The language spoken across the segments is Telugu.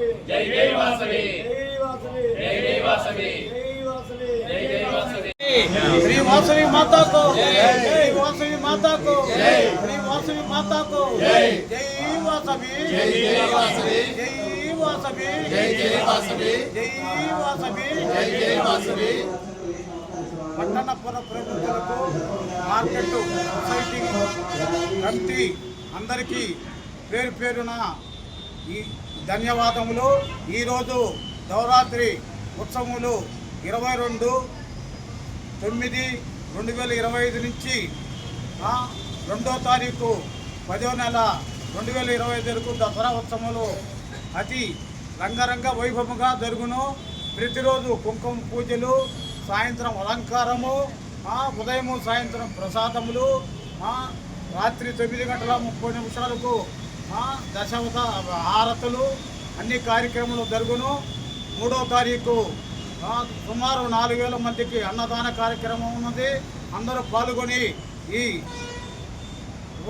జై జై వాసవి. జై జై వాసవి. జై జై వాసవి. శ్రీ వాసవి మాతాకు. జై. వాసవి మాతాకు. శ్రీ వాసవి మాతాకు. జై. వాసవి. జై జై వాసవి. జై వాసవి. జై జై వాసవి. జై వాసవి. జై జై వాసవి. పట్టణపుర ప్రముఖులకు మార్కెట్ సొసైటీ కమిటీ అందరికీ పేరు పేరున ఈ ధన్యవాదములు. ఈరోజు నవరాత్రి ఉత్సవములు ఇరవై రెండు తొమ్మిది రెండు వేల ఇరవై ఐదు నుంచి రెండో తారీఖు పదో నెల రెండు వేల ఇరవై ఐదు వరకు దసరా ఉత్సవములు అతి రంగరంగ వైభవముగా జరుగును. ప్రతిరోజు కుంకుమ పూజలు సాయంత్రం అలంకారము ఉదయము సాయంత్రం ప్రసాదములు రాత్రి తొమ్మిది గంటల ముప్పై నిమిషాలకు దశావత హారతులు అన్ని కార్యక్రమాలు జరుగును. మూడో తారీఖు సుమారు నాలుగు వేల మందికి అన్నదాన కార్యక్రమం ఉన్నది. అందరూ పాల్గొని ఈ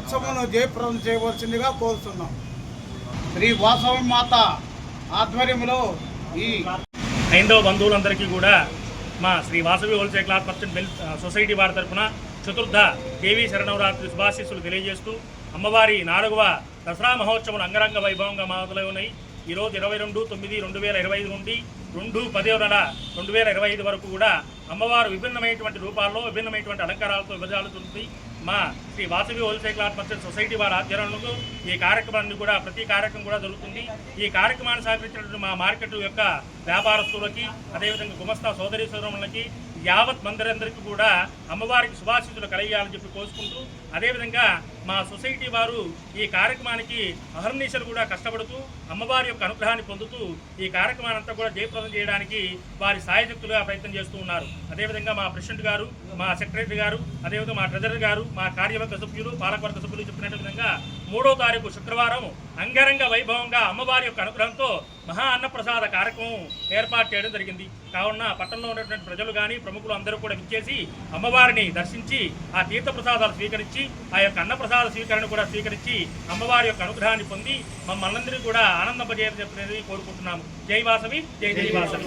ఉత్సవంలో జయప్రదం చేయవలసిందిగా కోరుతున్నాం. శ్రీ వాసవి మాత ఆధ్వర్యంలో ఈ హైందవ బంధువులందరికీ కూడా మా Sri Vasavi wholesale cloth merchant well society వారి తరఫున చతుర్థ దేవీ శరణవరాత్రి శుభాశీస్సులు తెలియజేస్తూ అమ్మవారి నాలుగవ దసరా మహోత్సవం అంగరంగ వైభవంగా మొదలై ఉన్నాయి. ఈరోజు ఇరవై రెండు తొమ్మిది రెండు వేల ఇరవై ఐదు నుండి రెండు పదే నెల రెండు వేల ఇరవై ఐదు వరకు కూడా అమ్మవారు విభిన్నమైనటువంటి రూపాల్లో విభిన్నమైనటువంటి అలంకారాలతో విభజాలుతుంది. మా Sri Vasavi wholesale cloth merchant society వారి ఆధ్వర్యంలో ఈ కార్యక్రమాన్ని కూడా ప్రతి కార్యక్రమం కూడా జరుగుతుంది. ఈ కార్యక్రమాన్ని సహకరించినటువంటి మా మార్కెట్ యొక్క వ్యాపారస్తులకి అదేవిధంగా గుమస్తా సోదరీ సోదరులకి యావత్ మందిరందరికీ కూడా అమ్మవారికి శుభాశీస్సులు కలిగాలని చెప్పి కోసుకుంటూ అదేవిధంగా మా సొసైటీ వారు ఈ కార్యక్రమానికి అహర్నిశలు కూడా కష్టపడుతూ అమ్మవారి యొక్క అనుగ్రహాన్ని పొందుతూ ఈ కార్యక్రమాన్ని అంతా కూడా జయప్రదం చేయడానికి వారి సాయశక్తులుగా ప్రయత్నం చేస్తూ ఉన్నారు. అదేవిధంగా మా ప్రెసిడెంట్ గారు మా సెక్రటరీ గారు అదేవిధంగా మా ట్రెజరర్ గారు మా కార్యవర్గ సభ్యులు పాలకవర్గ సభ్యులు చెప్పినట్టు విధంగా మూడో తారీఖు శుక్రవారం అంగరంగ వైభవంగా అమ్మవారి యొక్క అనుగ్రహంతో మహా అన్నప్రసాద కార్యక్రమం ఏర్పాటు చేయడం జరిగింది. కావున పట్టణంలో ఉన్నటువంటి ప్రజలు కానీ ప్రముఖులు అందరూ కూడా విచ్చేసి అమ్మవారిని దర్శించి ఆ తీర్థ ప్రసాదాలు స్వీకరించి ఆ యొక్క అన్నప్రసాద స్వీకరణ కూడా స్వీకరించి అమ్మవారి యొక్క అనుగ్రహాన్ని పొంది మమ్మల్ని కూడా ఆనందింపజేయాలని కోరుకుంటున్నాము. జై వాసవి జై జై వాసవి.